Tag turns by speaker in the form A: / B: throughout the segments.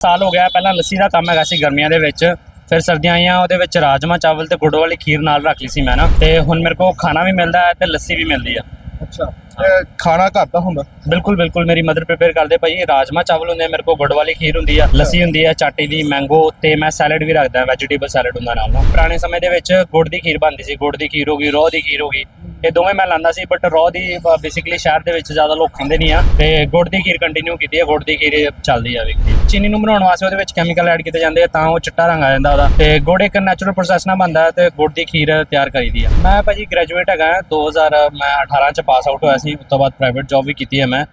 A: ਸਾਲ ਹੋ ਗਿਆ ਪਹਿਲਾਂ ਲੱਸੀ ਦਾ ਕੰਮ ਹੈਗਾ ਸੀ ਗਰਮੀਆਂ ਦੇ ਵਿੱਚ। ਫਿਰ ਸਰਦੀਆਂ ਆਈਆਂ ਉਹਦੇ ਵਿੱਚ ਰਾਜਮਾ ਚਾਵਲ ਤੇ ਗੁੜ ਵਾਲੀ ਖੀਰ ਨਾਲ ਰੱਖ ਲਈ ਸੀ ਮੈਂ ਨਾ। ਤੇ ਹੁਣ ਮੇਰੇ ਕੋਲ ਖਾਣਾ ਵੀ ਮਿਲਦਾ ਹੈ ਤੇ ਲੱਸੀ ਵੀ ਮਿਲਦੀ ਆ।
B: ਅੱਛਾ ਖਾਣਾ ਘਰ ਦਾ ਹੁੰਦਾ?
A: ਬਿਲਕੁਲ ਬਿਲਕੁਲ ਮੇਰੀ ਮਦਰ ਪ੍ਰੇਪੇਅਰ ਕਰਦੇ ਭਾਈ। ਰਾਜਮਾ ਚਾਵਲ ਹੁੰਦੇ ਆ ਮੇਰੇ ਕੋਲ ਗੁੜ ਵਾਲੀ ਖੀਰ ਹੁੰਦੀ ਆ ਲੱਸੀ ਹੁੰਦੀ ਆ ਚਾਟੀ ਦੀ ਮੈਂਗੋ ਤੇ ਮੈਂ ਸੈਲਡ ਵੀ ਰੱਖਦਾ ਵੈਜੀਟੇਬਲ ਸੈਲਡ ਹੁੰਦਾ ਨਾਲ ਨਾ ਪੁਰਾਣੇ ਸਮੇਂ ਦੇ ਵਿੱਚ ਗੁੜ ਦੀ ਖੀਰ ਬਣਦੀ ਸੀ ਗੁੜ ਦੀ ਖੀਰ ਹੋ ਗਈ ਰੋਹ ਦੀ ਖੀਰ ਹੋ ਗਈ। ਇਹ ਦੋਵੇਂ ਮੈਂ ਲਾਂਦਾ ਸੀ ਬਟ ਰੋਹ ਦੀ ਬੇਸਿਕਲੀ ਸ਼ਹਿਰ ਦੇ ਵਿੱਚ ਜ਼ਿਆਦਾ ਲੋਕ ਖਾਂਦੇ ਨਹੀਂ ਆ। ਤੇ ਗੁੜ ਦੀ ਖੀਰ ਕੰਟੀਨਿਊ ਕੀਤੀ ਹੈ ਗੁੜ ਦੀ ਖੀਰ ਚੱਲਦੀ ਆ ਵਿਕਦੀ ਚੀਨੀ ਨੂੰ ਬਣਾਉਣ ਵਾਸਤੇ ਉਹਦੇ ਵਿੱਚ ਕੈਮੀਕਲ ਐਡ ਕੀਤੇ ਜਾਂਦੇ ਆ, ਤਾਂ ਉਹ ਚਿੱਟਾ ਰੰਗ ਆ ਜਾਂਦਾ ਉਹਦਾ। ਤੇ ਗੁੜ ਇੱਕ ਨੈਚੁਰਲ ਪ੍ਰੋਸੈਸ ਨਾਲ ਬਣਦਾ ਹੈ ਤੇ ਗੁੜ ਦੀ ਖੀਰ ਤਿਆਰ ਕਰੀਦੀ ਆ। ਮੈਂ ਭਾਜੀ ਗ੍ਰੈਜੂਏਟ ਹੈਗਾ 2000 ਮੈਂ 18 ਚ ਪਾਸ ਆਊਟ ਹੋਇਆ ਸੀ, ਉਸ ਤੋਂ ਬਾਅਦ ਪ੍ਰਾਈਵੇਟ ਜੌਬ ਵੀ ਕੀਤੀ ਹੈ ਮੈਂ।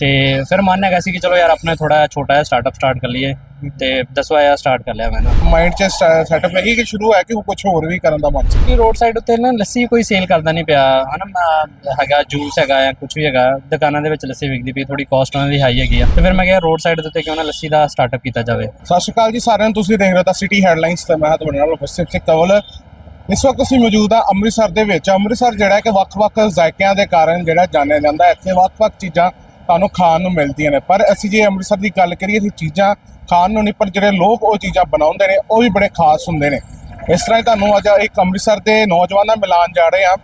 A: ਤੇ ਫਿਰ ਮਨ ਹੈਗਾ ਸੀ ਕਿ ਚਲੋ ਯਾਰ ਆਪਣਾ ਥੋੜਾ ਛੋਟਾ ਜਿਹਾ ਸਟਾਰਟਅਪ ਸਟਾਰਟ ਕਰ ਲਈਏ ਤੇ ਦਸਵਾਂ ਜਿਹਾ ਸਟਾਰਟ ਕਰ ਲਿਆ ਮੈਂ ਨਾ
B: ਮਾਈਂਡ 'ਚ ਸੈਟਅਪ ਹੈ ਕਿ ਸ਼ੁਰੂ ਹੈ ਕਿ ਕੁਝ ਹੋਰ ਵੀ ਕਰਨ ਦਾ ਮਨ ਸੀ?
A: ਕਿ ਰੋਡ ਸਾਈਡ ਉੱਤੇ ਨਾ ਲੱਸੀ ਕੋਈ ਸੇਲ ਕਰਦਾ ਨਹੀਂ ਪਿਆ। ਹਨਾ ਹੈਗਾ ਜੂਸ ਹੈਗਾ ਜਾਂ ਕੁਝ ਵੀ ਹੈਗਾ ਦੁਕਾਨਾਂ ਦੇ ਵਿੱਚ ਲੱਸੀ ਵਿਕਦੀ ਪਈ ਥੋੜੀ ਕਾਸਟ ਉਹਨਾਂ ਦੀ ਹਾਈ ਹੈਗੀ ਆ। ਤੇ ਫਿਰ ਮੈਂ ਕਿਹਾ ਰੋਡ ਸਾਈਡ ਦੇ ਉੱਤੇ ਕਿਉਂ ਨਾ ਲੱਸੀ ਦਾ ਸਟਾਰਟਅਪ ਕੀਤਾ ਜਾਵੇ।
B: ਸਤਿ ਸ਼੍ਰੀ ਅਕਾਲ ਜੀ ਸਾਰਿਆਂ ਨੂੰ ਤੁਸੀਂ ਦੇਖ ਰਹੇ ਤਾਂ ਸਿਟੀ ਹੈਡਲਾਈਨਸ ਤੇ ਮੈਂ ਤੁਹਾਡੇ ਨਾਲ ਉਪਸਥਿਤ ਸਿੰਘ ਕਵਲ। ਇਸ ਵਕਤ ਅਸੀਂ ਮੌਜੂਦ ਹਾਂ ਅੰਮ੍ਰਿਤਸਰ ਦੇ ਵਿੱਚ। ਅੰਮ੍ਰਿਤਸਰ ਜਿਹੜਾ ਕਿ ਵੱਖ-ਵੱਖ ਜ਼ਾਇਕਿਆਂ ਦੇ ਕਾਰਨ ਜਿਹੜਾ ਜਾਣਿਆ ਜਾਂਦਾ। ਇੱਥੇ ਵੱਖ-ਵੱਖ ਚੀਜ਼ਾਂ ਤੁਹਾਨੂੰ ਖਾਣ ਨੂੰ ਮਿਲਦੀਆਂ ਨੇ। ਪਰ ਅਸੀਂ ਜੇ ਅੰਮ੍ਰਿਤਸਰ ਦੀ ਗੱਲ ਕਰੀਏ ਅਸੀਂ ਚੀਜ਼ਾਂ ਖਾਣ ਨੂੰ ਨਹੀਂ, ਪਰ ਜਿਹੜੇ ਲੋਕ ਉਹ ਚੀਜ਼ਾਂ ਬਣਾਉਂਦੇ ਨੇ, ਉਹ ਵੀ ਬੜੇ ਖਾਸ ਹੁੰਦੇ ਨੇ। ਇਸ ਤਰ੍ਹਾਂ ਹੀ ਤੁਹਾਨੂੰ ਅੱਜ ਇੱਕ ਅੰਮ੍ਰਿਤਸਰ ਦੇ ਨੌਜਵਾਨਾਂ ਨਾਲ ਮਿਲਾਨ ਜਾ ਰਹੇ ਹਾਂ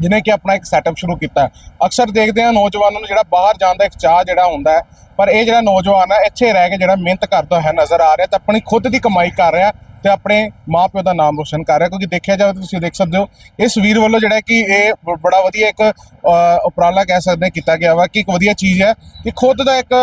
B: ਜਿਨੇ ਕਿ ਆਪਣਾ ਇੱਕ ਸੈਟਅਪ ਸ਼ੁਰੂ ਕੀਤਾ। ਅਕਸਰ ਦੇਖਦੇ ਹਾਂ ਨੌਜਵਾਨਾਂ ਨੂੰ ਜਿਹੜਾ ਬਾਹਰ ਜਾਣ ਦਾ ਇੱਕ ਚਾਹ ਜਿਹੜਾ ਹੁੰਦਾ ਹੈ, ਪਰ ਇਹ ਜਿਹੜਾ ਨੌਜਵਾਨ ਹੈ, ਇੱਥੇ ਰਹਿ ਕੇ ਜਿਹੜਾ ਮਿਹਨਤ ਕਰਦਾ ਹੈ ਨਜ਼ਰ ਆ ਰਿਹਾ ਤੇ ਆਪਣੀ ਖੁਦ ਦੀ ਕਮਾਈ ਕਰ ਰਿਹਾ। ਤੇ ਆਪਣੇ ਮਾਪਿਓ ਦਾ ਨਾਮ ਰੋਸ਼ਨ ਕਰ ਰਿਹਾ ਕਿਉਂਕਿ ਦੇਖਿਆ ਜਾਵੇ ਤਾਂ ਤੁਸੀਂ ਦੇਖ ਸਕਦੇ ਹੋ, ਇਸ ਵੀਰ ਵੱਲੋਂ ਜਿਹੜਾ ਕਿ ਇਹ ਬ- ਬੜਾ ਵਧੀਆ ਇੱਕ ਉਪਰਾਲਾ ਕਹਿ ਸਕਦੇ ਕੀਤਾ ਗਿਆ ਵਾ ਕਿ ਇੱਕ ਵਧੀਆ ਚੀਜ਼ ਹੈ ਕਿ ਖੁਦ ਦਾ ਇੱਕ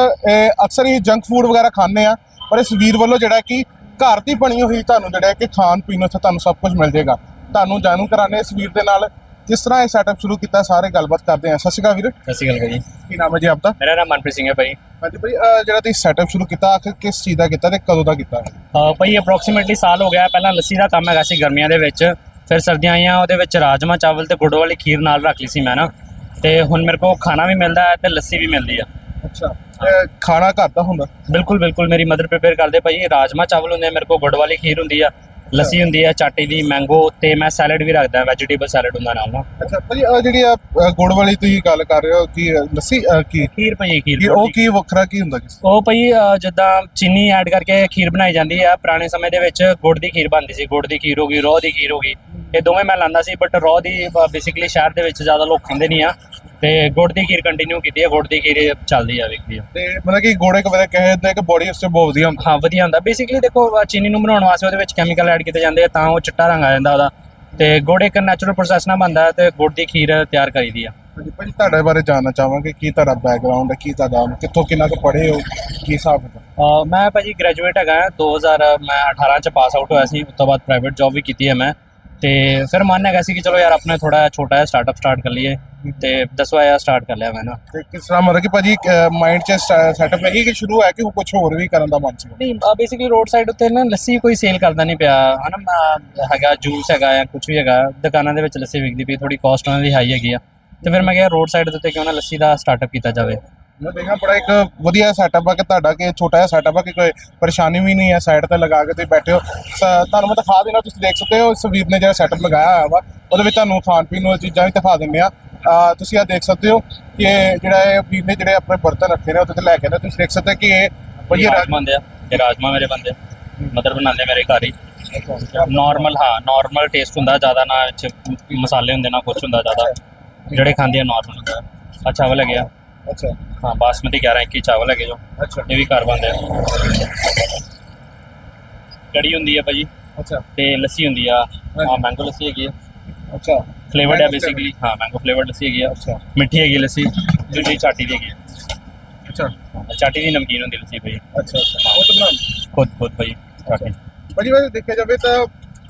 B: ਅਕਸਰ ਹੀ ਜੰਕ ਫੂਡ ਵਗੈਰਾ ਖਾਂਦੇ ਆ ਪਰ ਇਸ ਵੀਰ ਵੱਲੋਂ ਜਿਹੜਾ ਕਿ ਘਰ ਦੀ ਬਣੀ ਹੋਈ ਤੁਹਾਨੂੰ ਜਿਹੜਾ ਕਿ ਖਾਣ ਪੀਣ ਉੱਥੇ ਤੁਹਾਨੂੰ ਸਭ ਕੁਝ ਮਿਲ ਜਾਏਗਾ। ਤੁਹਾਨੂੰ ਜਾਣੂ ਕਰਾਣੇ ਇਸ ਵੀਰ ਦੇ ਨਾਲ। ਕਿਸ ਤਰ੍ਹਾਂ ਇਹ ਸੈਟਅਪ ਸ਼ੁਰੂ ਕੀਤਾ ਸਾਰੇ ਗੱਲਬਾਤ ਕਰਦੇ ਹਾਂ। ਸਤਿ ਸ਼੍ਰੀ ਅਕਾਲ ਵੀਰ।
A: ਸਤਿ ਸ਼੍ਰੀ ਅਕਾਲ ਭਾਜੀ।
B: ਕੀ ਨਾਮ ਹੈ ਜੀ ਆਪਦਾ?
A: ਮੇਰਾ ਨਾਮ ਮਨਪ੍ਰੀਤ ਸਿੰਘ ਹੈ ਭਾਈ
B: ਹਾਂਜੀ ਭਾਈ ਅਹ ਜਿਹੜਾ ਤੁਸੀਂ ਸੈਟਅਪ ਸ਼ੁਰੂ ਕੀਤਾ ਆਖਿਰ ਕਿਸ ਚੀਜ਼ ਦਾ ਕੀਤਾ ਤੇ ਕਦੋਂ ਦਾ ਕੀਤਾ?
A: ਅਹ ਭਾਈ ਅਪਰੋਕਸੀਮੇਟਲੀ ਸਾਲ ਹੋ ਗਿਆ। ਪਹਿਲਾਂ ਲੱਸੀ ਦਾ ਕੰਮ ਹੈਗਾ ਸੀ ਗਰਮੀਆਂ ਦੇ ਵਿੱਚ। ਫਿਰ ਸਰਦੀਆਂ ਆਈਆਂ ਉਹਦੇ ਵਿੱਚ ਰਾਜਮਾ ਚਾਵਲ ਤੇ ਗੁੜ ਵਾਲੀ ਖੀਰ ਨਾਲ ਰੱਖ ਲਈ ਸੀ ਮੈਂ ਨਾ। ਤੇ ਹੁਣ ਮੇਰੇ ਕੋਲ ਖਾਣਾ ਵੀ ਮਿਲਦਾ ਹੈ ਤੇ ਲੱਸੀ ਵੀ ਮਿਲਦੀ ਆ।
B: ਅੱਛਾ। ਖਾਣਾ ਘਰ ਦਾ ਹੁੰਦਾ?
A: ਬਿਲਕੁਲ ਬਿਲਕੁਲ। ਮੇਰੀ ਮਦਰ ਪ੍ਰੇਪੇਅਰ ਕਰਦੇ ਭਾਈ ਰਾਜਮਾ ਚਾਵਲ ਹੁੰਦੇ ਆ ਮੇਰੇ ਕੋਲ ਗੁੜ ਵਾਲੀ ਖੀਰ ਹੁੰਦੀ ਆ। ਲੱਸੀ ਹੁੰਦੀ ਆ ਚਾਟੀ ਦੀ ਮੈਂਗੋ ਤੇ ਮੈਂ ਸੈਲਡ ਵੀ ਰੱਖਦਾ ਵੈਜੀਟੇਬਲ ਸੈਲਡ ਹੁੰਦਾ ਨਾਲ ਨਾ
B: ਅੱਛਾ ਭਾਈ ਆਹ ਜਿਹੜੀ ਆ ਅਹ ਗੁੜ ਵਾਲੀ ਤੁਸੀਂ ਗੱਲ ਕਰ ਰਹੇ ਹੋ ਕਿ ਅਹ ਲੱਸੀ ਅਹ ਕੀ?
A: ਖੀਰ ਭਾਈ ਖੀਰ
B: ਕੀ ਉਹ ਕੀ ਵੱਖਰਾ ਕੀ ਹੁੰਦਾ ਕਿਸ
A: ਉਹ ਭਾਈ ਜਿੱਦਾਂ ਚੀਨੀ ਐਡ ਕਰਕੇ ਖੀਰ ਬਣਾਈ ਜਾਂਦੀ ਆ ਪੁਰਾਣੇ ਸਮੇਂ ਦੇ ਵਿੱਚ ਗੁੜ ਦੀ ਖੀਰ ਬਣਦੀ ਸੀ ਗੁੜ ਦੀ ਖੀਰ ਹੋ ਗਈ ਰੋਹ ਦੀ ਖੀਰ ਹੋ ਗਈ। ਇਹ ਦੋਵੇਂ ਮੈਂ ਲਾਂਦਾ ਸੀ ਬਟ ਰੋਹ ਦੀ ਬੇਸਿਕਲੀ ਸ਼ਹਿਰ ਦੇ ਵਿੱਚ ਜ਼ਿਆਦਾ ਲੋਕ ਖਾਂਦੇ ਨਹੀਂ ਆ। ਤੇ ਗੁੜ ਦੀ ਖੀਰ ਕੰਟੀਨਿਊ ਕੀਤੀ ਹੈ ਗੁੜ ਦੀ ਖੀਰ ਚੱਲਦੀ ਆ ਵਿਕਦੀ ਆ।
B: ਤੇ ਮਤਲਬ ਕਿ ਗੋੜੇ ਕਦੇ ਕਹੇ ਹੁੰਦੇ ਕਿ ਬੋਡੀ ਉਸਤੇ ਬਹੁਤ ਵਧੀਆ ਹੁੰਦਾ।
A: ਹਾਂ ਵਧੀਆ ਹੁੰਦਾ। ਬੇਸਿਕਲੀ ਦੇਖੋ ਚੀਨੀ ਨੂੰ ਬਣਾਉਣ ਵਾਸਤੇ ਉਹਦੇ ਵਿੱਚ ਕੈਮੀਕਲ ਐਡ ਕੀਤੇ ਜਾਂਦੇ ਆ ਤਾਂ ਉਹ ਚਿੱਟਾ ਰੰਗ ਆ ਜਾਂਦਾ ਉਹਦਾ। ਤੇ ਗੁੜ ਇੱਕ ਨੈਚੁਰਲ ਪ੍ਰੋਸੈਸ ਨਾਲ ਬਣਦਾ ਤੇ ਗੁੜ ਦੀ ਖੀਰ ਤਿਆਰ ਕਰੀਦੀ ਆ।
B: ਹਾਂਜੀ ਭਾਈ ਤੁਹਾਡੇ ਬਾਰੇ ਜਾਣਨਾ ਚਾਹਾਂਗੇ ਕੀ ਤੁਹਾਡਾ ਬੈਕਗ੍ਰਾਉਂਡ ਹੈ ਕੀ ਤੁਹਾਡਾ ਕਿੱਥੋਂ ਕਿੰਨਾ ਕੁ ਪੜ੍ਹੇ ਹੋ ਕੀ ਹਿਸਾਬ ਹੈ
A: ਅਹ ਮੈਂ ਭਾਜੀ ਗ੍ਰੈਜੂਏਟ ਹੈਗਾ 2000 ਮੈਂ 18 ਚ ਪਾਸ ਆਊਟ ਹੋਇਆ ਸੀ ਉਸ ਤੋਂ ਬਾਅਦ ਪ੍ਰਾਈਵੇਟ ਜੌਬ ਵੀ ਕੀਤੀ ਹੈ ਮੈਂ। ਤੇ ਫਿਰ ਮਨ ਹੈਗਾ ਸੀ ਕਿ ਚਲੋ ਯਾਰ ਆਪਣਾ ਥੋੜਾ ਛੋਟਾ ਜਿਹਾ ਸਟਾਰਟਅਪ ਸਟਾਰਟ ਕਰ ਲਈਏ ਤੇ ਦਸਵਾਂ ਜਿਹਾ ਸਟਾਰਟ ਕਰ ਲਿਆ ਮੈਂ ਨਾ।
B: ਤੇ ਕਿਸ ਤਰ੍ਹਾਂ ਮਤਲਬ ਕਿ ਭਾਜੀ ਮਾਈਂਡ 'ਚ ਸੈਟਅਪ ਹੈ ਕਿ ਸ਼ੁਰੂ ਹੈ ਕਿ ਕੁਝ ਹੋਰ ਵੀ ਕਰਨ ਦਾ ਮਨ ਸੀ?
A: ਨਹੀਂ ਬੇਸਿਕਲੀ ਰੋਡ ਸਾਈਡ ਉੱਤੇ ਨਾ ਲੱਸੀ ਕੋਈ ਸੇਲ ਕਰਦਾ ਨਹੀਂ ਪਿਆ। ਹਨਾ ਹੈਗਾ ਜੂਸ ਹੈਗਾ ਜਾਂ ਕੁਝ ਵੀ ਹੈਗਾ ਦੁਕਾਨਾਂ ਦੇ ਵਿੱਚ ਲੱਸੀ ਵਿਕਦੀ ਪਈ ਥੋੜੀ ਕਾਸਟ ਉਹਨਾਂ ਦੀ ਹਾਈ ਹੈਗੀ ਆ। ਤੇ ਫਿਰ ਮੈਂ ਕਿਹਾ ਰੋਡ ਸਾਈਡ ਦੇ ਉੱਤੇ ਕਿਉਂ ਨਾ ਲੱਸੀ ਦਾ ਸਟਾਰਟਅਪ ਕੀਤਾ ਜਾਵੇ।
B: ਮੈਂ ਦੇਖਿਆ ਬੜਾ ਇੱਕ ਵਧੀਆ ਸੈਟਅਪ ਆ ਕਿ ਤੁਹਾਡਾ ਕਿ ਛੋਟਾ ਜਿਹਾ ਸੈਟਅਪ ਆ ਕਿ ਕੋਈ ਪਰੇਸ਼ਾਨੀ ਵੀ ਨਹੀਂ ਹੈ ਸਾਈਡ ਤੇ ਲਗਾ ਕੇ ਤੁਸੀਂ ਬੈਠੇ ਹੋ। ਸ- ਤੁਹਾਨੂੰ ਮੈਂ ਦਿਖਾ ਦੇਣਾ ਤੁਸੀਂ ਦੇਖ ਸਕਦੇ ਹੋ ਇਸ ਵੀਰ ਨੇ ਜਿਹੜਾ ਸੈਟਅਪ ਲਗਾਇਆ ਹੋਇਆ ਵਾ ਉਹਦੇ ਵਿੱਚ ਤੁਹਾਨੂੰ ਖਾਣ ਪੀਣ ਨੂੰ ਚੀਜ਼ਾਂ ਵੀ ਦਿਖਾ ਦਿੰਦੇ ਆ। ਅਹ ਤੁਸੀਂ ਆ ਦੇਖ ਸਕਦੇ ਹੋ ਕਿ ਜਿਹੜਾ ਇਹ ਵੀਰ ਨੇ ਜਿਹੜੇ ਆਪਣੇ ਬਰਤਨ ਰੱਖੇ ਨੇ ਉਹਦੇ ਤੇ ਲੈ ਕੇ ਨਾ ਤੁਸੀਂ ਦੇਖ ਸਕਦੇ ਹੋ ਕਿ ਇਹ ਵਧੀਆ
A: ਰਾਜਮਾ ਹੁੰਦੇ ਆ ਇਹ ਰਾਜਮਾ ਮੇਰੇ ਬੰਦੇ ਮਦਰ ਬਣਾਉਂਦੇ ਮੇਰੇ ਘਰ ਹੀ। ਨਾਰਮਲ ਹਾਂ ਨਾਰਮਲ ਟੇਸਟ ਹੁੰਦਾ ਜ਼ਿਆਦਾ ਨਾ ਇਹ 'ਚ ਮਸਾਲੇ ਹੁੰਦੇ ਨਾ ਕੁਝ ਹੁੰਦਾ ਜ਼ਿਆਦਾ। ਜਿਹੜੇ ਖਾਂਦੇ ਆ ਨਾਰਮਲ ਹੁੰਦਾ। ਆ ਚਾਵਲ ਹੈਗੇ ਆ।
B: ਅੱਛਾ।
A: ਹਾਂ ਬਾਸਮਤੀ 11 21 ਚਾਵਲ ਹੈਗੇ ਜੋ।
B: ਅੱਛਾ।
A: ਇਹ ਵੀ ਘਰ ਬਣਦੇ ਆ। ਕੜੀ ਹੁੰਦੀ ਆ ਭਾਜੀ।
B: ਅੱਛਾ।
A: ਤੇ ਲੱਸੀ ਹੁੰਦੀ ਆ। ਹਾਂ ਮੈਂਗੋ ਲੱਸੀ ਹੈਗੀ ਆ।
B: ਅੱਛਾ।
A: ਫਲੇਵਰਡ ਹੈ
B: Mango
A: ਬੇਸਿਕਲੀ ਹਾਂ ਮੈਂਗੋ ਫਲੇਵਰਡ ਲੱਸੀ ਹੈਗੀ ਆ।
B: ਅੱਛਾ।
A: ਮਿੱਠੀ ਹੈਗੀ ਲੱਸੀ। ਦੂਜੀ ਚਾਟੀ ਦੀ ਹੈਗੀ ਆ।
B: ਅੱਛਾ।
A: ਚਾਟੀ ਦੀ ਨਮਕੀਨ ਹੁੰਦੀ ਲੱਸੀ ਭਾਈ
B: ਅੱਛਾ ਅੱਛਾ। ਉਹ ਤਾਂ ਬਣਾ
A: ਖੁਦ ਖੁਦ ਭਾਈ ਚਾਟੀ।
B: ਭਾਜੀ ਵੈਸੇ ਦੇਖਿਆ ਜਾਵੇ ਤਾਂ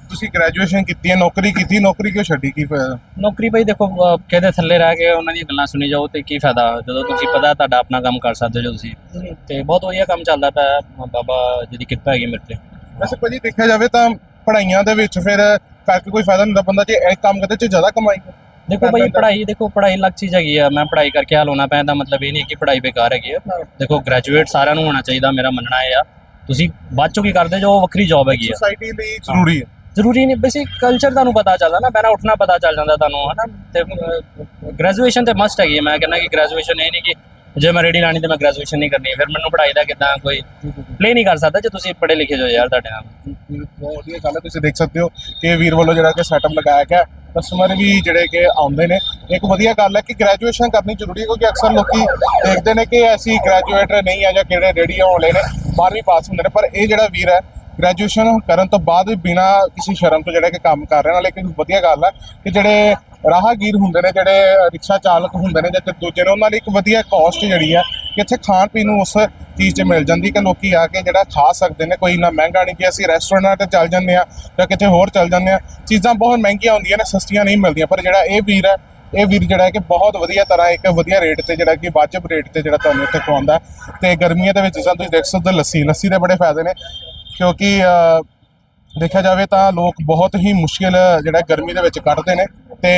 B: ਤੁਸੀਂ ਗ੍ਰੈਜੂਏਸ਼ਨ ਕੀਤੀ ਹੈ ਨੌਕਰੀ ਕੀਤੀ ਨੌਕਰੀ ਕਿਉਂ ਛੱਡੀ? ਕੀ ਫਾਇਦਾ?
A: ਨੌਕਰੀ ਭਾਈ ਦੇਖੋ ਅਹ ਕਿਹਦੇ ਥੱਲੇ ਰਹਿ ਕੇ ਉਹਨਾਂ ਦੀਆਂ ਗੱਲਾਂ ਸੁਣੀ ਜਾਓ ਤੇ ਕੀ ਫਾਇਦਾ? ਜਦੋਂ ਤੁਸੀਂ ਪਤਾ ਤੁਹਾਡਾ ਆਪਣਾ ਕੰਮ ਕਰ ਸਕਦੇ ਹੋ ਜੋ ਤੁਸੀਂ। ਤੇ ਬਹੁਤ ਵਧੀਆ ਕੰਮ ਚੱਲਦਾ ਪਿਆ ਹੈ। ਬਾਬਾ ਜੀ ਦੀ ਕਿਰਪਾ ਹੈਗੀ ਮੇਰੇ ਤੇ।
B: ਵੈਸੇ ਭਾਜੀ ਦੇਖਿਆ ਜਾਵੇ ਤਾਂ ਪੜ੍ਹਾਈਆਂ ਦੇ ਵਿੱਚ ਫਿਰ ਕਰਕੇ ਕੋਈ ਫਾਇਦਾ ਨਹੀਂ ਹੁੰਦਾ ਬੰਦਾ ਜੇ ਇਹ ਕੰਮ ਕਰਦੇ ਚ ਜ਼ਿਆਦਾ ਕਮਾਈ।
A: ਦੇਖੋ ਭਾਈ। ਪੜ੍ਹਾਈ ਦੇਖੋ ਪੜ੍ਹਾਈ ਲੱਗ ਚੀਜ਼ ਹੈਗੀ ਆ। ਮੈਂ ਪੜ੍ਹਾਈ ਕਰਕੇ ਹਾਲ ਹੋਣਾ ਪੈਂਦਾ ਮਤਲਬ ਇਹ ਨਹੀਂ ਕਿ ਪੜ੍ਹਾਈ ਬੇਕਾਰ ਹੈਗੀ ਆ। ਦੇਖੋ ਗ੍ਰੈਜੂਏਟ ਸਾਰਿਆਂ ਨੂੰ ਹੋਣਾ ਚਾਹੀਦਾ ਮੇਰਾ ਮੰਨਣਾ ਇਹ ਆ। ਤੁਸੀਂ ਬਾਅਦ ਚੋਂ ਕੀ ਕਰਦੇ ਜੋ ਉਹ ਵੱਖਰੀ ਜੌਬ ਹੈਗੀ ਆ।
B: ਸੋਸਾਇਟੀ ਲਈ ਜ਼ਰੂਰੀ ਹੈ।
A: ਜ਼ਰੂਰੀ ਨਹੀਂ, ਬੇਸਿਕ ਕਲਚਰ ਤੁਹਾਨੂੰ ਪਤਾ ਚੱਲਦਾ ਨਾ, ਪਹਿਲਾਂ ਉੱਠਣਾ ਪਤਾ ਚੱਲ ਜਾਂਦਾ ਤੁਹਾਨੂੰ, ਹਨਾ? ਤੇ ਗ੍ਰੈਜੂਏਸ਼ਨ ਤੇ ਮਸਟ ਹੈਗੀ ਮੈਂ ਕਹਿੰਦਾ ਕਿ ਗ੍ਰੈਜੂਏਸ਼ਨ ਇਹ ਨਹੀਂ ਕਿ ਜੇ ਮੈਂ ਰੇੜੀ ਲਾਣੀ ਤੇ ਮੈਂ ਗ੍ਰੈਜੂਏਸ਼ਨ ਨਹੀਂ ਕਰਨੀ, ਫਿਰ ਮੈਨੂੰ ਪੜ੍ਹਾਈ ਦਾ ਕਿਦਾਂ ਕੋਈ ਪਲੇ ਨਹੀਂ ਕਰ ਸਕਦਾ ਜੇ ਤੁਸੀਂ ਪੜ੍ਹੇ ਲਿਖੇ ਜੋ ਯਾਰ ਤੁਹਾਡੇ ਨਾਲ।
B: ਬਹੁਤ ਵਧੀਆ ਗੱਲ ਹੈ ਤੁਸੀਂ ਦੇਖ ਸਕਦੇ ਹੋ ਕਿ ਵੀਰ ਵੱਲੋਂ ਜਿਹੜਾ ਕਿ ਸੈਟਅਪ ਲਗਾਇਆ ਗਿਆ ਕਸਟਮਰ ਵੀ ਜਿਹੜੇ ਕਿ ਆਉਂਦੇ ਨੇ। ਇੱਕ ਵਧੀਆ ਗੱਲ ਹੈ ਕਿ ਗ੍ਰੈਜੂਏਸ਼ਨ ਕਰਨੀ ਜ਼ਰੂਰੀ ਹੈ ਕਿਉਂਕਿ ਅਕਸਰ ਲੋਕੀ ਦੇਖਦੇ ਨੇ ਕਿ ਅਸੀਂ ਗ੍ਰੈਜੂਏਟ ਨਹੀਂ ਆ ਜਾਂ ਕਿਹੜੇ ਰੈਡੀ ਹੋਣ ਵਾਲੇ ਨੇ 12ਵੀਂ ਪਾਸ ਹੁੰਦੇ ਨੇ, ਪਰ ਇਹ ਜਿਹੜਾ ਵੀਰ ਹੈ ਗ੍ਰੈਜੂਏਸ਼ਨ ਕਰਨ ਤੋਂ ਬਾਅਦ ਵੀ ਬਿਨਾ ਕਿਸੇ ਸ਼ਰਮ ਤੋਂ ਜਿਹੜਾ ਕਿ ਕੰਮ ਕਰ ਰਹੇ ਨੇ ਲੇਕਿਨ ਵਧੀਆ ਗੱਲ ਹੈ ਕਿ ਜਿਹੜੇ ਰਾਹਗੀਰ ਹੁੰਦੇ ਨੇ, ਜਿਹੜੇ ਰਿਕਸ਼ਾ ਚਾਲਕ ਹੁੰਦੇ ਨੇ ਜਾਂ ਦੂਜੇ ਨੇ, ਉਹਨਾਂ ਲਈ ਇੱਕ ਵਧੀਆ ਕਾਸਟ ਜਿਹੜੀ ਹੈ ਕਿ ਇੱਥੇ ਖਾਣ ਪੀਣ ਨੂੰ ਉਸ ਚੀਜ਼ 'ਚ ਮਿਲ ਜਾਂਦੀ ਕਿ ਲੋਕੀ ਆ ਕੇ ਜਿਹੜਾ ਖਾ ਸਕਦੇ ਨੇ, ਕੋਈ ਇੰਨਾ ਮਹਿੰਗਾ ਨਹੀਂ ਕਿ ਅਸੀਂ ਰੈਸਟੋਰੈਂਟਾਂ ਤੇ ਚੱਲ ਜਾਂਦੇ ਆ ਜਾਂ ਕਿਤੇ ਹੋਰ ਚੱਲ ਜਾਂਦੇ ਆ ਚੀਜ਼ਾਂ ਬਹੁਤ ਮਹਿੰਗੀਆਂ ਹੁੰਦੀਆਂ ਨੇ, ਸਸਤੀਆਂ ਨਹੀਂ ਮਿਲਦੀਆਂ, ਪਰ ਜਿਹੜਾ ਇਹ ਵੀਰ ਹੈ ਇਹ ਵੀਰ ਜਿਹੜਾ ਹੈ ਕਿ ਬਹੁਤ ਵਧੀਆ ਤਰ੍ਹਾਂ ਇੱਕ ਵਧੀਆ ਰੇਟ ਤੇ ਜਿਹੜਾ ਕਿ ਵਾਜਬ ਰੇਟ ਤੇ ਜਿਹੜਾ ਤੁਹਾਨੂੰ ਇੱਥੇ ਖਵਾਉਂਦਾ ਹੈ। ਤੇ ਗਰਮੀਆਂ ਦੇ ਵਿੱਚ ਜਿਵੇਂ ਤੁਸੀਂ ਦੇਖ ਸਕਦੇ ਹੋ, ਲੱਸੀ ਲੱਸੀ ਦੇ ਬੜੇ ਫਾਇਦੇ ਨੇ ਕਿਉਂਕਿ ਦੇਖਿਆ ਜਾਵੇ ਤਾਂ ਲੋਕ ਬਹੁਤ ਹੀ ਮੁਸ਼ਕਿਲ ਜਿਹੜਾ ਗਰਮੀ ਦੇ ਵਿੱਚ ਕੱਢਦੇ ਨੇ ਤੇ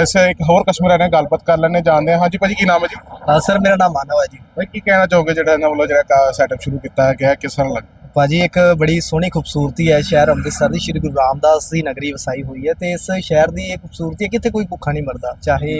B: ਐਸੇ ਇੱਕ ਹੋਰ ਕਸ਼ਮੀਰਾਂ ਨਾਲ ਗੱਲਬਾਤ ਕਰ ਲੈਣੇ ਜਾਣਦੇ ਹਾਂ। ਹਾਂਜੀ ਭਾਜੀ ਕੀ ਨਾਮ ਹੈ ਜੀ?
C: ਹਾਂ ਸਰ ਮੇਰਾ ਨਾਮ ਮਾਨਵ ਹੈ ਜੀ।
B: ਭਾਈ ਕੀ ਕਹਿਣਾ ਚਾਹੋਗੇ ਜਿਹੜਾ ਇਹਨਾਂ ਵੱਲੋਂ ਜਿਹੜਾ ਸੈਟਅਪ ਸ਼ੁਰੂ ਕੀਤਾ ਗਿਆ ਕਿਸ ਤਰ੍ਹਾਂ ਲੱਗ?
C: ਭਾਜੀ ਇੱਕ ਬੜੀ ਸੋਹਣੀ ਖੂਬਸੂਰਤੀ ਹੈ ਸ਼ਹਿਰ ਅੰਮ੍ਰਿਤਸਰ ਦੀ ਸ਼੍ਰੀ ਗੁਰੂ ਰਾਮਦਾਸ ਦੀ ਨਗਰੀ ਵਸਾਈ ਹੋਈ ਹੈ ਤੇ ਇਸ ਸ਼ਹਿਰ ਦੀ ਇਹ ਖੂਬਸੂਰਤੀ ਹੈ ਕਿ ਇੱਥੇ ਕੋਈ ਭੁੱਖਾ ਨਹੀਂ ਮਰਦਾ ਚਾਹੇ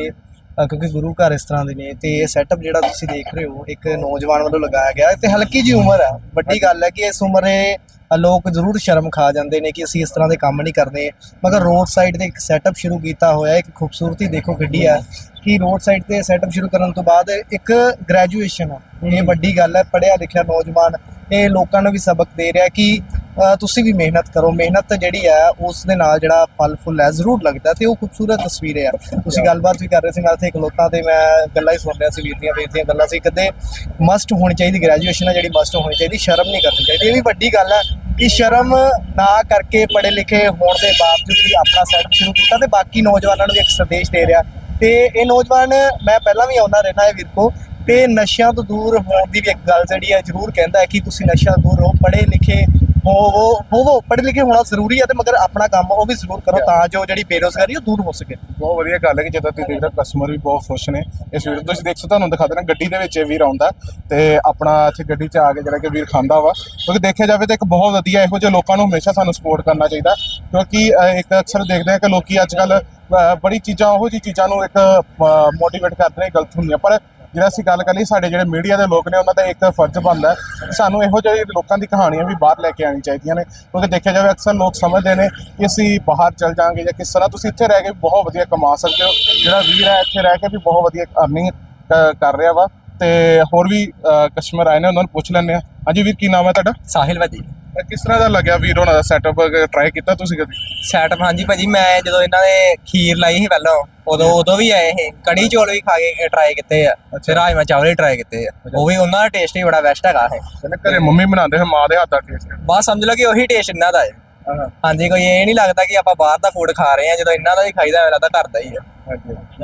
C: ਕਿਉਂਕਿ ਗੁਰੂ ਘਰ ਇਸ ਤਰ੍ਹਾਂ ਦੇ ਨੇ ਤੇ ਇਹ ਸੈਟਅਪ ਜਿਹੜਾ ਤੁਸੀਂ ਦੇਖ ਰਹੇ ਹੋ ਇੱਕ ਨੌਜਵਾਨ ਵੱਲੋਂ ਲਗਾਇਆ ਗਿਆ। ਤੇ ਹਲਕੀ ਜੀ ਉਮਰ ਹੈ ਵੱਡੀ ਗੱਲ ਹੈ ਕਿ ਇਸ ਉਮਰੇ ਲੋਕ ਜ਼ਰੂਰ ਸ਼ਰਮ ਖਾ ਜਾਂਦੇ ਨੇ ਕਿ ਅਸੀਂ ਇਸ ਤਰ੍ਹਾਂ ਦੇ ਕੰਮ ਨਹੀਂ ਕਰਦੇ ਮਗਰ ਰੋਡ ਸਾਈਡ ਤੇ ਇੱਕ ਸੈਟਅਪ ਸ਼ੁਰੂ ਕੀਤਾ ਹੋਇਆ ਇੱਕ ਖੂਬਸੂਰਤੀ ਦੇਖੋ ਗੱਡੀ ਹੈ ਕਿ ਰੋਡ ਸਾਈਡ ਤੇ ਸੈਟਅਪ ਸ਼ੁਰੂ ਕਰਨ ਤੋਂ ਬਾਅਦ ਇੱਕ ਗ੍ਰੈਜੂਏਸ਼ਨ ਇਹ ਵੱਡੀ ਗੱਲ ਹੈ ਪੜ੍ਹਿਆ ਲਿਖਿਆ ਨੌਜਵਾਨ ਇਹ ਲੋਕਾਂ ਨੂੰ ਵੀ ਸਬਕ ਦੇ ਰਿਹਾ ਕਿ ਤੁਸੀਂ ਵੀ ਮਿਹਨਤ ਕਰੋ। ਮਿਹਨਤ ਜਿਹੜੀ ਹੈ ਉਸ ਦੇ ਨਾਲ ਜਿਹੜਾ ਫਲ ਫੁੱਲ ਹੈ, ਜ਼ਰੂਰ ਲੱਗਦਾ ਤੇ ਉਹ ਖੂਬਸੂਰਤ ਤਸਵੀਰ ਹੈ ਤੁਸੀਂ ਗੱਲਬਾਤ ਵੀ ਕਰ ਰਹੇ ਸੀ, ਮੈਂ ਇੱਥੇ ਇਕਲੌਤਾ ਤੇ ਮੈਂ ਗੱਲਾਂ ਹੀ ਸੁਣ ਰਿਹਾ ਸੀ ਵੀਰ ਦੀਆਂ ਵੀਰ ਗੱਲਾਂ ਸੀ। ਕਦੇ ਮਸਟ ਹੋਣੀ ਚਾਹੀਦੀ ਗ੍ਰੈਜੂਏਸ਼ਨ ਹੈ ਜਿਹੜੀ ਮਸਟ ਹੋਣੀ ਚਾਹੀਦੀ, ਸ਼ਰਮ ਨਹੀਂ ਕਰਨੀ ਚਾਹੀਦੀ। ਇਹ ਵੀ ਵੱਡੀ ਗੱਲ ਹੈ ਕਿ ਸ਼ਰਮ ਨਾ ਕਰਕੇ ਪੜ੍ਹੇ ਲਿਖੇ ਹੋਣ ਦੇ ਬਾਵਜੂਦ ਵੀ ਆਪਣਾ ਸੈਟ ਸ਼ੁਰੂ ਕੀਤਾ ਤੇ ਬਾਕੀ ਨੌਜਵਾਨਾਂ ਨੂੰ ਵੀ ਇੱਕ ਸੰਦੇਸ਼ ਦੇ ਰਿਹਾ। ਤੇ ਇਹ ਨੌਜਵਾਨ, ਮੈਂ ਪਹਿਲਾਂ ਵੀ ਆਉਣਾ ਰਹਿਣਾ ਹੈ ਵੀਰ ਕੋ ਤੇ ਨਸ਼ਿਆਂ ਤੋਂ ਦੂਰ ਹੋਣ ਦੀ ਵੀ ਇੱਕ ਗੱਲ ਜਿਹੜੀ ਹੈ, ਜ਼ਰੂਰ ਕਹਿੰਦਾ ਹੈ ਕਿ ਤੁਸੀਂ ਨਸ਼ਿਆਂ ਤੋਂ ਦੂਰ ਰਹੋ, ਪੜ੍ਹੇ ਲਿਖੇ ਹੋਵੋ ਹੋਵੋ ਪੜ੍ਹੇ ਲਿਖੇ ਹੋਣਾ ਜ਼ਰੂਰੀ ਹੈ ਤੇ ਮਗਰ ਆਪਣਾ ਕੰਮ ਉਹ ਵੀ ਜ਼ਰੂਰ ਕਰੋ ਤਾਂ ਜੋ ਜਿਹੜੀ ਬੇਰੋਜ਼ਗਾਰੀ ਉਹ ਦੂਰ ਹੋ ਸਕੇ।
B: ਬਹੁਤ ਵਧੀਆ ਗੱਲ ਹੈ ਕਿ ਜਦੋਂ ਤੁਸੀਂ ਦੇਖ ਰਹੇ ਹੋ ਕਸਟਮਰ ਵੀ ਬਹੁਤ ਖੁਸ਼ ਨੇ। ਇਸ ਵੀਡੀਓ ਤੁਸੀਂ ਦੇਖ ਸਕਦੇ ਤੁਹਾਨੂੰ ਦਿਖਾ ਦੇਣਾ ਗੱਡੀ ਦੇ ਵਿੱਚ ਇਹ ਵੀਰ ਆਉਂਦਾ ਤੇ ਆਪਣਾ ਇੱਥੇ ਗੱਡੀ 'ਚ ਆ ਕੇ ਜਿਹੜਾ ਕਿ ਵੀਰ ਖਾਂਦਾ ਵਾ। ਕਿਉਂਕਿ ਦੇਖਿਆ ਜਾਵੇ ਤਾਂ ਇੱਕ ਬਹੁਤ ਵਧੀਆ ਇਹੋ ਜਿਹੇ ਲੋਕਾਂ ਨੂੰ ਹਮੇਸ਼ਾ ਸਾਨੂੰ ਸਪੋਰਟ ਕਰਨਾ ਚਾਹੀਦਾ। ਕਿਉਂਕਿ ਇੱਕ ਅਕਸਰ ਦੇਖਦੇ ਹਾਂ ਕਿ ਲੋਕੀ ਅੱਜ ਕੱਲ ਬੜੀ ਚੀਜ਼ਾਂ ਉਹੋ ਜਿਹੀ ਚੀਜ਼ਾਂ ਨੂੰ ਇੱਕ ਮੋਟੀਵੇਟ ਕਰਦੇ ਨੇ ਗਲਤ ਹੁੰਦੀਆਂ। ਪਰ ਜਿਹੜਾ ਅਸੀਂ ਗੱਲ ਕਰ ਕਰੀ ਸਾਡੇ ਜਿਹੜੇ ਮੀਡੀਆ ਦੇ ਲੋਕ ਨੇ, ਉਹਨਾਂ ਦਾ ਇੱਕ ਫਰਜ਼ ਬਣਦਾ ਹੈ। ਸਾਨੂੰ ਇਹੋ ਜਿਹੇ ਲੋਕਾਂ ਦੀ ਕਹਾਣੀਆਂ ਵੀ ਬਾਹਰ ਲੈ ਕੇ ਆਉਣੀ ਚਾਹੀਦੀਆਂ ਨੇ, ਕਿਉਂਕਿ ਦੇਖਿਆ ਜਾਵੇ, ਅਕਸਰ ਲੋਕ ਸਮਝਦੇ ਨੇ ਕਿ ਅਸੀਂ ਬਾਹਰ ਚਲ ਜਾਾਂਗੇ ਜਾਂ ਕਿਸ ਤਰ੍ਹਾਂ ਤੁਸੀਂ ਇੱਥੇ ਰਹਿ ਕੇ ਵੀ ਬਹੁਤ ਵਧੀਆ ਕਮਾ ਸਕਦੇ ਹੋ। ਜਿਹੜਾ ਵੀਰ ਹੈ, ਇੱਥੇ ਰਹਿ ਕੇ ਵੀ ਬਹੁਤ ਵਧੀਆ ਅਰਨਿੰਗ ਕਰ ਰਿਹਾ ਵਾ। ਤੇ ਹੋਰ ਵੀ ਕਸਟਮਰ ਆਏ ਨੇ, ਉਹਨਾਂ ਨੂੰ ਪੁੱਛ ਲੈਂਦੇ ਆ ਹਾਂਜੀ ਵੀਰ, ਕੀ ਨਾਮ ਹੈ ਤੁਹਾਡਾ?
D: ਸਾਹਿਲ ਭਾਜੀ
B: ਕਿਸ ਤਰ੍ਹਾਂ ਦਾ ਲੱਗਿਆ ਵੀਰ ਉਹਨਾਂ ਦਾ ਸੈਟਅਪ ਟਰਾਈ ਕੀਤਾ ਤੁਸੀਂ ਕਦੀ?
D: ਸੈਟਅਪ ਹਾਂਜੀ ਭਾਜੀ ਮੈਂ ਜਦੋਂ ਇਹਨਾਂ ਦੇ ਖੀਰ ਲਾਈ ਸੀ ਪਹਿਲਾਂ ਉਦੋਂ ਉਦੋਂ ਵੀ ਆਏ ਇਹ ਕੜੀ ਚੌਲ ਵੀ ਖਾ ਕੇ ਟਰਾਈ ਕੀਤੇ ਆ। ਤੇ ਰਾਜਮਾ ਚਾਵਲ ਵੀ ਟਰਾਈ ਕੀਤੇ ਆ। ਉਹ ਵੀ ਉਹਨਾਂ ਦਾ ਟੇਸਟ ਹੀ ਬੜਾ ਬੈਸਟ ਹੈਗਾ ਹੈ
B: ਕਹਿੰਦੇ ਘਰੇ ਮੰਮੀ ਬਣਾਉਂਦੇ ਹੈ ਮਾਂ ਦੇ ਹੱਥ ਦਾ ਟੇਸਟ
D: ਬਸ ਸਮਝ ਲਓ ਕਿ ਉਹੀ ਟੇਸਟ ਇਹਨਾਂ ਦਾ ਹੈ। ਹਾਂਜੀ ਕੋਈ ਇਹ ਨਹੀਂ ਲੱਗਦਾ ਕਿ ਆਪਾਂ ਬਾਹਰ ਦਾ ਫੂਡ ਖਾ ਰਹੇ ਆ ਜਦੋਂ ਇਹਨਾਂ ਦਾ ਹੀ ਖਾਈਦਾ ਮੇਰਾ ਤਾਂ ਘਰ ਦਾ ਹੀ ਆ।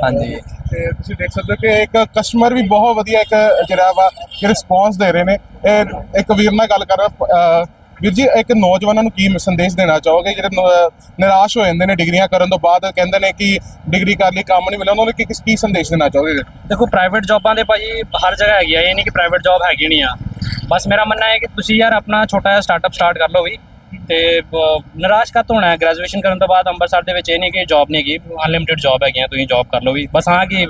D: ਹਾਂਜੀ।
B: ਤੇ ਤੁਸੀਂ ਦੇਖ ਸਕਦੇ ਹੋ ਕਿ ਇੱਕ ਕਸਟਮਰ ਵੀ ਬਹੁਤ ਵਧੀਆ ਇੱਕ ਜਿਹੜਾ ਵਾ ਰਿਸਪੌਂਸ ਦੇ ਰਹੇ ਨੇ। ਇਹ ਇੱਕ ਵੀਰ ਨਾਲ ਗੱਲ ਕਰ ਰਿਹਾ ਵੀਰ ਜੀ ਇੱਕ ਨੌਜਵਾਨਾਂ ਨੂੰ ਕੀ ਸੰਦੇਸ਼ ਦੇਣਾ ਚਾਹੋਗੇ? ਜਿਹੜੇ ਨਿਰਾਸ਼ ਹੋ ਜਾਂਦੇ ਨੇ ਡਿਗਰੀਆਂ ਕਰਨ ਤੋਂ ਬਾਅਦ ਕਹਿੰਦੇ ਨੇ ਕਿ ਡਿਗਰੀ ਕਰ ਲਈ ਕੰਮ ਨਹੀਂ ਮਿਲਿਆ ਉਹਨਾਂ ਨੂੰ ਕੀ ਕੀ ਸੰਦੇਸ਼ ਦੇਣਾ ਚਾਹੋਗੇ?
A: ਦੇਖੋ ਪ੍ਰਾਈਵੇਟ ਜੌਬਾਂ ਦੇ ਭਾਜੀ ਹਰ ਜਗ੍ਹਾ ਹੈਗੀ ਆ ਇਹ ਨਹੀਂ ਕਿ ਪ੍ਰਾਈਵੇਟ ਜੌਬ ਹੈਗੀ ਨਹੀਂ ਆ। ਬਸ ਮੇਰਾ ਮੰਨਣਾ ਹੈ ਕਿ ਤੁਸੀਂ ਯਾਰ ਆਪਣਾ ਛੋਟਾ ਜਿਹਾ ਸਟਾਰਟਅਪ ਸਟਾਰਟ ਕਰ ਲਓ ਵੀ ਤੇ ਅਹ, ਨਿਰਾਸ਼ ਕਾ ਹੋਣਾ ਹੈ? ਗ੍ਰੈਜੂਏਸ਼ਨ ਕਰਨ ਤੋਂ ਬਾਅਦ ਅੰਮ੍ਰਿਤਸਰ ਦੇ ਵਿੱਚ ਇਹ ਨਹੀਂ ਕਿ ਜੌਬ ਨਹੀਂ ਹੈਗੀ ਅਨਲਿਮਿਟਿਡ ਜੌਬ ਹੈਗੀਆਂ ਤੁਸੀਂ ਜੌਬ ਕਰ ਲਓ ਵੀ। ਬਸ ਹਾਂ ਕਿ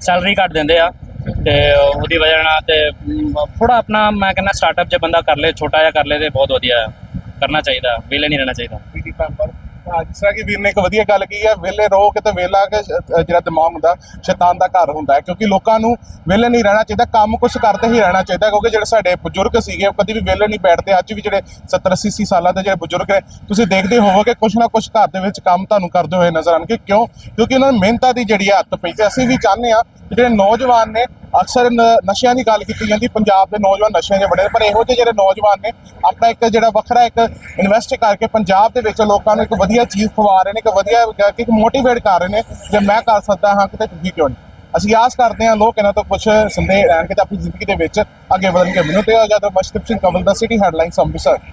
A: ਸੈਲਰੀ ਘੱਟ ਦਿੰਦੇ ਆ। ਤੇ ਉਹਦੀ ਵਜ੍ਹਾ ਨਾਲ ਤੇ ਥੋੜਾ ਆਪਣਾ ਮੈਂ ਕਹਿੰਦਾ ਸਟਾਰਟਅਪ ਜੇ ਬੰਦਾ ਕਰ ਲੇ, ਛੋਟਾ ਜਿਹਾ ਕਰ ਲੇ ਤੇ ਬਹੁਤ ਵਧੀਆ ਹੈ ਕਰਨਾ ਚਾਹੀਦਾ, ਵਿਹਲੇ ਨਹੀਂ ਰਹਿਣਾ ਚਾਹੀਦਾ।
B: ਪੀਟੀ ਮੈਂਬਰ ਜਿਸ ਤਰ੍ਹਾਂ ਕਿ ਵੀਰ ਨੇ ਇੱਕ ਵਧੀਆ ਗੱਲ ਕੀ ਹੈ, ਵਿਹਲੇ ਰਹੋ ਕਿਤੇ ਵਿਹਲਾ ਕੇ ਸ਼- ਜਿਹੜਾ ਦਿਮਾਗ ਹੁੰਦਾ, ਸ਼ੈਤਾਨ ਦਾ ਘਰ ਹੁੰਦਾ ਹੈ, ਕਿਉਂਕਿ ਲੋਕਾਂ ਨੂੰ ਵਿਹਲੇ ਨਹੀਂ ਰਹਿਣਾ ਚਾਹੀਦਾ, ਕੰਮ ਕੁਝ ਕਰਦੇ ਹੀ ਰਹਿਣਾ ਚਾਹੀਦਾ, ਕਿਉਂਕਿ ਜਿਹੜੇ ਸਾਡੇ ਬਜ਼ੁਰਗ ਸੀਗੇ, ਉਹ ਕਦੀ ਵੀ ਵਿਹਲੇ ਨਹੀਂ ਬੈਠਦੇ, ਅੱਜ ਵੀ ਜਿਹੜੇ 70 80 80 ਸਾਲਾਂ ਦੇ ਜਿਹੜੇ ਬਜ਼ੁਰਗ ਨੇ, ਤੁਸੀਂ ਦੇਖਦੇ ਹੋਵੋਗੇ ਕੁਝ ਨਾ ਕੁਝ ਘਰ ਦੇ ਵਿੱਚ ਕੰਮ ਤੁਹਾਨੂੰ ਕਰਦੇ ਹੋਏ ਨਜ਼ਰ ਆਉਣਗੇ, ਕਿਉਂ? ਕਿਉਂਕਿ ਉਹਨਾਂ ਨੂੰ ਮਿਹਨਤਾਂ ਦੀ ਜਿਹੜੀ ਹੈ ਪਈ ਤੇ ਅਸੀਂ ਵੀ ਚਾਹੁੰਦੇ ਆ ਜਿਹੜੇ ਨੌਜਵਾਨ ਨੇ ਅਕਸਰ ਨਸ਼ਿਆਂ ਦੀ ਗੱਲ ਕੀਤੀ ਜਾਂਦੀ ਪੰਜਾਬ ਦੇ ਨੌਜਵਾਨ ਨਸ਼ਿਆਂ 'ਚ ਬੜੇ ਨੇ, ਪਰ ਇਹੋ ਜਿਹੇ ਜਿਹੜੇ ਨੌਜਵਾਨ ਨੇ ਆਪਣਾ ਇੱਕ ਜਿਹੜਾ ਵੱਖਰਾ ਇੱਕ ਇਨਵੈਸਟ ਕਰਕੇ ਪੰਜਾਬ ਦੇ ਵਿੱਚ ਲੋਕਾਂ ਨੂੰ ਇੱਕ ਵਧੀਆ ਚੀਜ਼ ਖਵਾ ਰਹੇ ਨੇ ਇੱਕ ਵਧੀਆ ਇੱਕ ਮੋਟੀਵੇਟ ਕਰ ਰਹੇ ਨੇ ਜੇ ਮੈਂ ਕਰ ਸਕਦਾ ਹਾਂ ਕਿਤੇ ਤੁਸੀਂ ਕਿਉਂ ਨਹੀਂ? ਅਸੀਂ ਆਸ ਕਰਦੇ ਹਾਂ ਲੋਕ ਇਹਨਾਂ ਤੋਂ ਕੁਝ ਸੰਦੇਹ ਲੈਣਗੇ ਤੇ ਆਪਣੀ ਜ਼ਿੰਦਗੀ ਦੇ ਵਿੱਚ ਅੱਗੇ ਵਧਣਗੇ। ਮੈਨੂੰ ਤੇ ਜਦ ਮਸ਼ਤਬ ਸਿੰਘ ਕਮਲ ਦਾ ਸਿਟੀ ਹੈਡਲਾਈਨਸ ਅੰਮ੍ਰਿਤਸਰ।